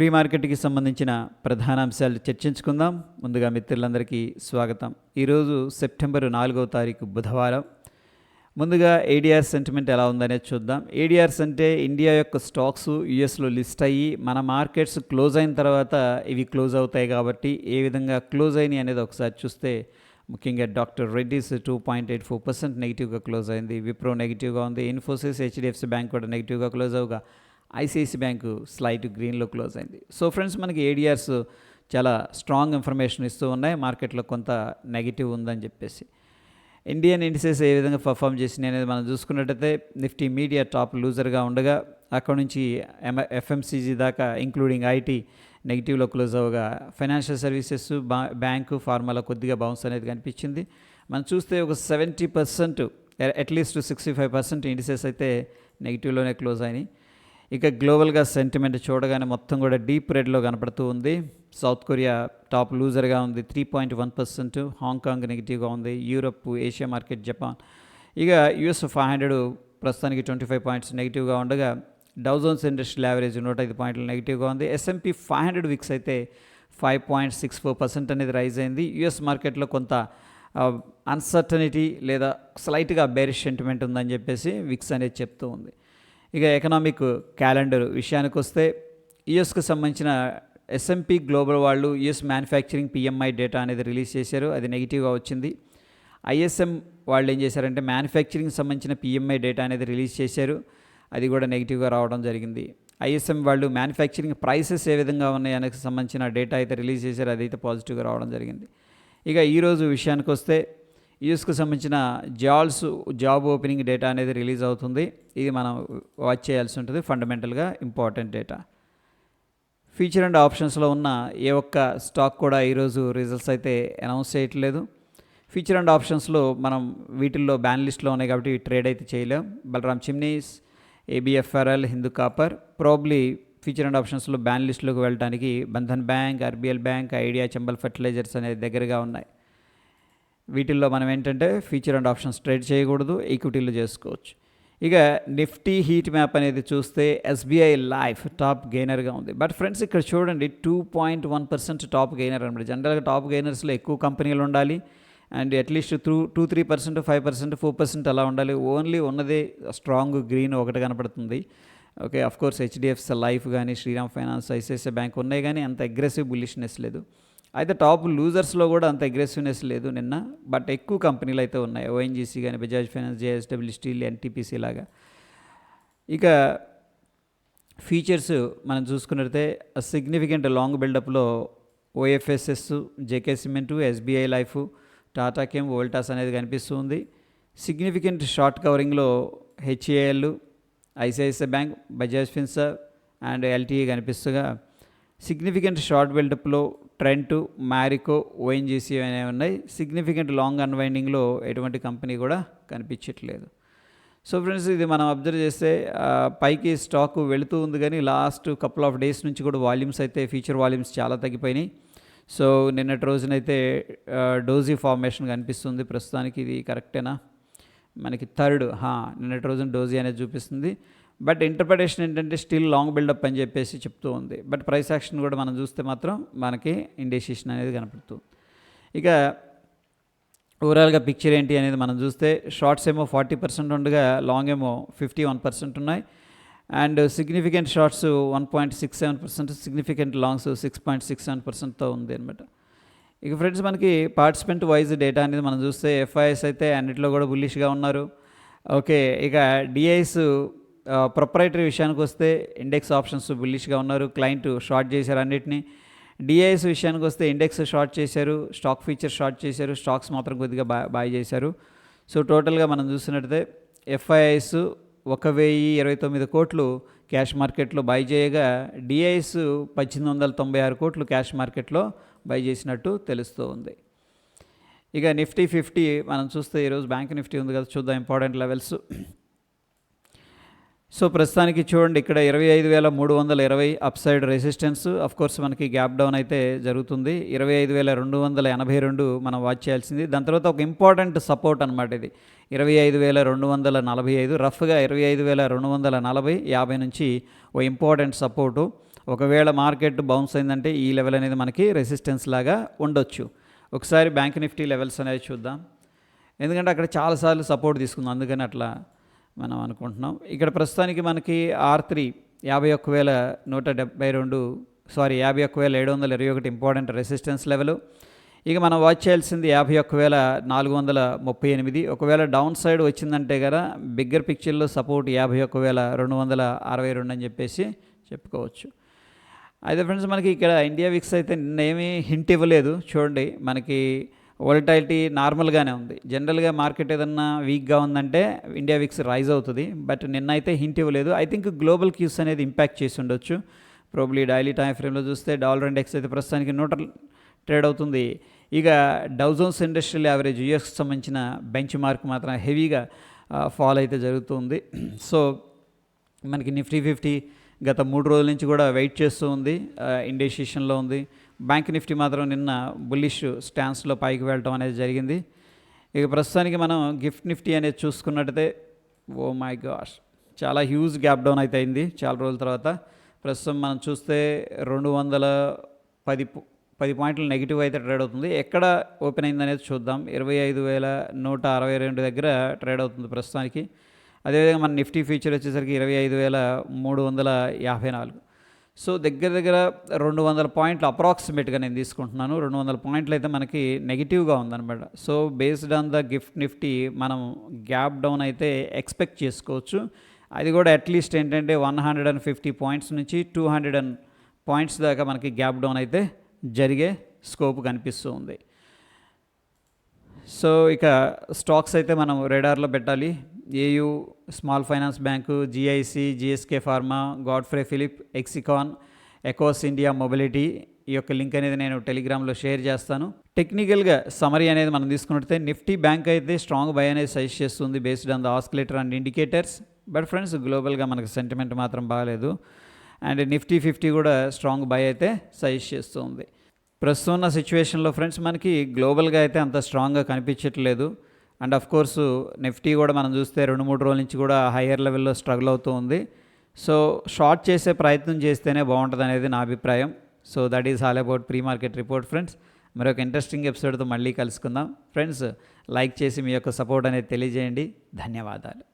Pre మార్కెట్కి సంబంధించిన ప్రధాన అంశాలు చర్చించుకుందాం. ముందుగా మిత్రులందరికీ స్వాగతం. ఈరోజు సెప్టెంబర్ నాలుగవ తారీఖు బుధవారం. ముందుగా ఏడిఆర్ సెంటిమెంట్ ఎలా ఉందనేది చూద్దాం. ఏడిఆర్స్ అంటే ఇండియా యొక్క స్టాక్స్ యుఎస్లో లిస్ట్ అయ్యి మన మార్కెట్స్ క్లోజ్ అయిన తర్వాత ఇవి క్లోజ్ అవుతాయి కాబట్టి ఏ విధంగా క్లోజ్ అయినాయి అనేది ఒకసారి చూస్తే ముఖ్యంగా doctor Reddy's two point eight four percent నెగిటివ్గా క్లోజ్ అయింది. విప్రో నెగిటివ్గా ఉంది. ఇన్ఫోసిస్ హెచ్డిఎఫ్సి బ్యాంక్ కూడా నెగిటివ్గా క్లోజ్ అవుగా. ఐసిఐసి బ్యాంకు స్లైట్ గ్రీన్లో క్లోజ్ అయింది. సో ఫ్రెండ్స్ మనకి ఏడిఆర్స్ చాలా స్ట్రాంగ్ ఇన్ఫర్మేషన్ ఇస్తూ ఉన్నాయి. మార్కెట్లో కొంత నెగిటివ్ ఉందని చెప్పేసి. ఇండియన్ ఇండిసెస్ ఏ విధంగా పర్ఫామ్ చేసినాయి అనేది మనం చూసుకున్నట్టయితే నిఫ్టీ మీడియా టాప్ లూజర్గా ఉండగా అక్కడ నుంచి ఎమ ఎఫ్ఎంసీజీ దాకా ఇంక్లూడింగ్ ఐటీ నెగిటివ్లో క్లోజ్ అవగా ఫైనాన్షియల్ సర్వీసెస్ బా బ్యాంకు ఫార్మాలో కొద్దిగా బౌన్స్ అనేది కనిపించింది. మనం చూస్తే ఒక seventy percent at least sixty five percent indices అయితే నెగిటివ్లోనే క్లోజ్ అయినాయి. ఇక గ్లోబల్గా సెంటిమెంట్ చూడగానే మొత్తం కూడా డీప్ రెడ్లో కనపడుతూ ఉంది. సౌత్ కొరియా టాప్ లూజర్గా ఉంది three point one percent. Hong Kong నెగిటివ్గా ఉంది యూరప్ ఏషియా మార్కెట్ జపాన్. ఇక యుఎస్ ఫైవ్ హండ్రెడ్ ప్రస్తుతానికి ట్వంటీ ఫైవ్ పాయింట్స్ నెగిటివ్గా ఉండగా డౌజన్స్ ఇండస్ట్రియల్ యావరేజ్ నూట ఐదు పాయింట్లు నెగిటివ్గా ఉంది. S and P five hundred VIX అయితే five point six four percent అనేది రైజ్ అయింది. యుఎస్ మార్కెట్లో కొంత అన్సర్టనిటీ లేదా స్లైట్గా బేరిష్ సెంటిమెంట్ ఉందని చెప్పేసి విక్స్ అనేది చెప్తూ ఉంది. ఇక ఎకనామిక్ క్యాలెండర్ విషయానికి వస్తే యుఎస్కు సంబంధించిన ఎస్ఎంపి గ్లోబల్ వాళ్ళు యుఎస్ మ్యానుఫ్యాక్చరింగ్ పిఎంఐ డేటా అనేది రిలీజ్ చేశారు. అది నెగిటివ్గా వచ్చింది. ఐఎస్ఎం వాళ్ళు ఏం చేశారంటే మ్యానుఫ్యాక్చరింగ్ సంబంధించిన పిఎంఐ డేటా అనేది రిలీజ్ చేశారు. అది కూడా నెగిటివ్గా రావడం జరిగింది. ఐఎస్ఎం వాళ్ళు మ్యానుఫ్యాక్చరింగ్ ప్రైసెస్ ఏ విధంగా ఉన్నాయి సంబంధించిన డేటా అయితే రిలీజ్ చేశారు. అదైతే పాజిటివ్గా రావడం జరిగింది. ఇక ఈరోజు విషయానికి వస్తే యూస్కు సంబంధించిన జాల్స్ జాబ్ ఓపెనింగ్ డేటా అనేది రిలీజ్ అవుతుంది. ఇది మనం వాచ్ చేయాల్సి ఉంటుంది ఫండమెంటల్గా ఇంపార్టెంట్ డేటా. ఫీచర్ అండ్ ఆప్షన్స్లో ఉన్న ఏ ఒక్క స్టాక్ కూడా ఈరోజు రిజల్ట్స్ అయితే అనౌన్స్ చేయట్లేదు. ఫీచర్ అండ్ ఆప్షన్స్లో మనం వీటిల్లో బ్యాన్ లిస్ట్లో ఉన్నాయి కాబట్టి ట్రేడ్ అయితే చేయలేం. Balram chimneys ABFRL Hindu copper probably future and ఆప్షన్స్లో బ్యాన్ లిస్ట్లోకి వెళ్ళడానికి Bandhan bank RBL bank Idea Chambal fertilizers అనేది దగ్గరగా ఉన్నాయి. వీటిల్లో మనం ఏంటంటే ఫీచర్ అండ్ ఆప్షన్స్ ట్రేడ్ చేయకూడదు ఈక్విటీలు చేసుకోవచ్చు. ఇక నిఫ్టీ హీట్ మ్యాప్ అనేది చూస్తే ఎస్బీఐ లైఫ్ టాప్ గెయినర్గా ఉంది. బట్ ఫ్రెండ్స్ ఇక్కడ చూడండి two point one percent top gainer అనమాట జనరల్గా టాప్ గెయినర్స్లో ఎక్కువ కంపెనీలు ఉండాలి. And at least through two three percent five percent four percent అలా ఉండాలి. ఓన్లీ ఉన్నదే స్ట్రాంగ్ గ్రీన్ ఒకటి కనపడుతుంది. Okay of course HDFC life కానీ శ్రీరామ్ ఫైనాన్స్ ఐసిఐసిఐ బ్యాంక్ ఉన్నాయి కానీ అంత అగ్రెసివ్ బుల్లిష్నెస్ లేదు. అయితే టాప్ లూజర్స్లో కూడా అంత అగ్రెసివ్నెస్ లేదు నిన్న బట్ ఎక్కువ కంపెనీలు అయితే ఉన్నాయి. ఓఎన్జీసీ కానీ Bajaj finance JSW steel NTPC లాగా. ఇక ఫీచర్స్ మనం చూసుకున్నట్లయితే significant long బిల్డప్లో OFSS JK cement SBI life Tata chem Voltas అనేది కనిపిస్తుంది. Significant short కవరింగ్లో HAL ICICI bank Bajaj Finserv and LTA కనిపిస్తుగా. Significant short బిల్డప్లో ట్రెంటు మ్యారికో ఓఎన్జీసీ అనేవి ఉన్నాయి. సిగ్నిఫికెంట్ లాంగ్ అన్వైండింగ్లో ఎటువంటి కంపెనీ కూడా కనిపించట్లేదు. సో ఫ్రెండ్స్ ఇది మనం అబ్జర్వ్ చేస్తే పైకి స్టాక్ వెళుతూ ఉంది కానీ లాస్ట్ కపుల్ ఆఫ్ డేస్ నుంచి కూడా వాల్యూమ్స్ అయితే ఫ్యూచర్ వాల్యూమ్స్ చాలా తగ్గిపోయినాయి. సో నిన్నటి రోజునైతే డోజీ ఫార్మేషన్ కనిపిస్తుంది. ప్రస్తుతానికి ఇది కరెక్టేనా? మనకి థర్డ్ నిన్నటి రోజున డోజీ అనేది చూపిస్తుంది. బట్ ఇంటర్ప్రిటేషన్ ఏంటంటే స్టిల్ లాంగ్ బిల్డప్ అని చెప్పేసి చెప్తూ ఉంది. బట్ ప్రైస్ యాక్షన్ కూడా మనం చూస్తే మాత్రం మనకి ఇండెసిషన్ అనేది కనపడుతుంది ఇక ఓవరాల్గా పిక్చర్ ఏంటి అనేది మనం చూస్తే షార్ట్స్ ఏమో ఫార్టీ పర్సెంట్ ఉండగా లాంగ్ ఏమో ఫిఫ్టీ వన్ పర్సెంట్ ఉన్నాయి and significant shorts one point six seven percent significant longs six point six seven పర్సెంట్తో ఉంది అనమాట ఇక ఫ్రెండ్స్ మనకి పార్టిసిపెంట్ వైజ్ డేటా అనేది మనం చూస్తే ఎఫ్ఐఎస్ అయితే అన్నింటిలో కూడా బుల్లిష్గా ఉన్నారు. ఓకే ఇక డిఐస్ ప్రొప్రైటరీ విషయానికి వస్తే ఇండెక్స్ ఆప్షన్స్ బుల్లిష్గా ఉన్నారు. క్లయింట్ షార్ట్ చేశారు అన్నిటినీ. డిఐఎస్ విషయానికి వస్తే ఇండెక్స్ షార్ట్ చేశారు. స్టాక్ ఫీచర్ షార్ట్ చేశారు. స్టాక్స్ మాత్రం కొద్దిగా బా బాయ్ చేశారు. సో టోటల్గా మనం చూసినట్టయితే ఎఫ్ఐఐస్ ఒక వెయ్యి ఇరవై తొమ్మిది కోట్లు క్యాష్ మార్కెట్లో బై చేయగా డిఐఎస్ పద్దెనిమిది వందల తొంభై ఆరు కోట్లు క్యాష్ మార్కెట్లో బై చేసినట్టు తెలుస్తూ ఉంది. ఇక నిఫ్టీ ఫిఫ్టీ మనం చూస్తే ఈరోజు బ్యాంక్ నిఫ్టీ ఉంది కదా చూద్దాం ఇంపార్టెంట్ లెవెల్స్ సో ప్రస్తుతానికి చూడండి ఇక్కడ ఇరవై ఐదు వేల మూడు వందల ఇరవై up side resistance of course మనకి గ్యాప్ డౌన్ అయితే జరుగుతుంది. ఇరవై ఐదు వేల రెండు వందల ఎనభై రెండు మనం వాచ్ చేయాల్సింది. దాని తర్వాత ఒక ఇంపార్టెంట్ సపోర్ట్ అనమాట ఇది. ఇరవై ఐదు వేల రెండు వందల నలభై ఐదు రఫ్గా ఇరవై ఐదు వేల రెండు వందల నలభై యాభై నుంచి ఓ ఇంపార్టెంట్ సపోర్టు ఒకవేళ మార్కెట్ బౌన్స్ అయిందంటే ఈ లెవెల్ అనేది మనకి రెసిస్టెన్స్ లాగా ఉండొచ్చు. ఒకసారి బ్యాంక్ నిఫ్టీ లెవెల్స్ అనేవి చూద్దాం. ఎందుకంటే అక్కడ చాలాసార్లు సపోర్ట్ తీసుకుందాం. అందుకని అట్లా మనం అనుకుంటున్నాం. ఇక్కడ ప్రస్తుతానికి మనకి ఆర్ త్రీ యాభై ఒక్క వేల నూట డెబ్బై రెండు సారీ యాభై ఒక్క వేల ఏడు వందల ఇరవై ఒకటి ఇంపార్టెంట్ రెసిస్టెన్స్ లెవెల్. ఇక మనం వాచ్ చేయాల్సింది యాభై ఒక్క వేల నాలుగు వందల ముప్పై ఎనిమిది. ఒకవేళ డౌన్ సైడ్ వచ్చిందంటే కదా బిగ్గర్ పిక్చర్లో సపోర్ట్ యాభై ఒక్క వేల రెండు వందల అరవై రెండు అని చెప్పేసి చెప్పుకోవచ్చు. అయితే ఫ్రెండ్స్ మనకి ఇక్కడ ఇండియా విక్స్ అయితే నిన్న ఏమీ హింట్ ఇవ్వలేదు. చూడండి మనకి వోలటాలిటీ నార్మల్గానే ఉంది. జనరల్గా మార్కెట్ ఏదన్నా వీక్గా ఉందంటే ఇండియా విక్స్ రైజ్ అవుతుంది. బట్ నిన్న అయితే హింట్ ఇవ్వలేదు. ఐ థింక్ గ్లోబల్ క్యూస్ అనేది ఇంపాక్ట్ చేసి ఉండొచ్చు. ప్రాబ్లీ డైలీ టైం ఫ్రేమ్లో చూస్తే డాలర్ ఇండెక్స్ అయితే ప్రస్తుతానికి నూట ట్రేడ్ అవుతుంది. ఇక డౌజోన్స్ ఇండస్ట్రియల్ యావరేజ్ యూఎస్కి సంబంధించిన బెంచ్ మార్క్ మాత్రం హెవీగా ఫాల్ అయితే జరుగుతుంది. సో మనకి నిఫ్టీ ఫిఫ్టీ గత మూడు రోజుల నుంచి కూడా వెయిట్ చేస్తూ ఉంది. ఇండెసిషన్లో ఉంది. బ్యాంక్ నిఫ్టీ మాత్రం నిన్న బుల్లిష్ స్టాన్స్లో పైకి వెళ్ళటం అనేది జరిగింది. ఇక ప్రస్తుతానికి మనం గిఫ్ట్ నిఫ్టీ అనేది చూసుకున్నట్టయితే ఓ మై గాష్ చాలా హ్యూజ్ గ్యాప్ డౌన్ అయితే అయింది చాలా రోజుల తర్వాత. ప్రస్తుతం మనం చూస్తే రెండు వందల పది పది పాయింట్లు నెగిటివ్ అయితే ట్రేడ్ అవుతుంది. ఎక్కడ ఓపెన్ అయింది అనేది చూద్దాం. ఇరవై ఐదు వేల నూట అరవై రెండు దగ్గర ట్రేడ్ అవుతుంది ప్రస్తుతానికి. అదేవిధంగా మన నిఫ్టీ ఫ్యూచర్ వచ్చేసరికి ఇరవై ఐదు వేల మూడు వందల యాభై నాలుగు. సో దగ్గర దగ్గర రెండు వందల పాయింట్లు అప్రాక్సిమేట్గా నేను తీసుకుంటున్నాను. రెండు వందల పాయింట్లు అయితే మనకి నెగిటివ్గా ఉందన్నమాట. So based on the Gift Nifty మనం గ్యాప్ డౌన్ అయితే ఎక్స్పెక్ట్ చేసుకోవచ్చు. అది కూడా అట్లీస్ట్ ఏంటంటే one hundred and fifty points నుంచి టూ హండ్రెడ్ అండ్ పాయింట్స్ దాకా మనకి గ్యాప్ డౌన్ అయితే జరిగే స్కోప్ కనిపిస్తూ ఉంది సో ఇక స్టాక్స్ అయితే మనం రెడార్లో పెట్టాలి. AU small finance bank GIC GSK pharma Godfrey Phillips Exicom ECOS India mobility ఈ యొక్క లింక్ అనేది నేను టెలిగ్రామ్లో షేర్ చేస్తాను. టెక్నికల్గా సమరీ అనేది మనం తీసుకున్నట్టే నిఫ్టీ బ్యాంక్ అయితే స్ట్రాంగ్ బై అనేది సజెస్ట్ చేస్తుంది based on the oscillator and indicators. But friends గ్లోబల్గా మనకు సెంటిమెంట్ మాత్రం బాగాలేదు. అండ్ నిఫ్టీ ఫిఫ్టీ కూడా స్ట్రాంగ్ బై అయితే సజెస్ట్ చేస్తుంది. ప్రస్తుతం ఉన్న సిచ్యువేషన్లో ఫ్రెండ్స్ మనకి గ్లోబల్గా అయితే అంత స్ట్రాంగ్గా కనిపించట్లేదు. అండ్ అఫ్ కోర్స్ నిఫ్టీ కూడా మనం చూస్తే రెండు మూడు రోజుల నుంచి కూడా హయ్యర్ లెవెల్లో స్ట్రగుల్ అవుతూ ఉంది. సో షార్ట్ చేసే ప్రయత్నం చేస్తేనే బాగుంటుంది అనేది నా అభిప్రాయం. So that is all about pre market report friends మరొక ఇంట్రెస్టింగ్ ఎపిసోడ్తో మళ్ళీ కలుసుకుందాం. ఫ్రెండ్స్ లైక్ చేసి మీ యొక్క సపోర్ట్ అనేది తెలియజేయండి. ధన్యవాదాలు.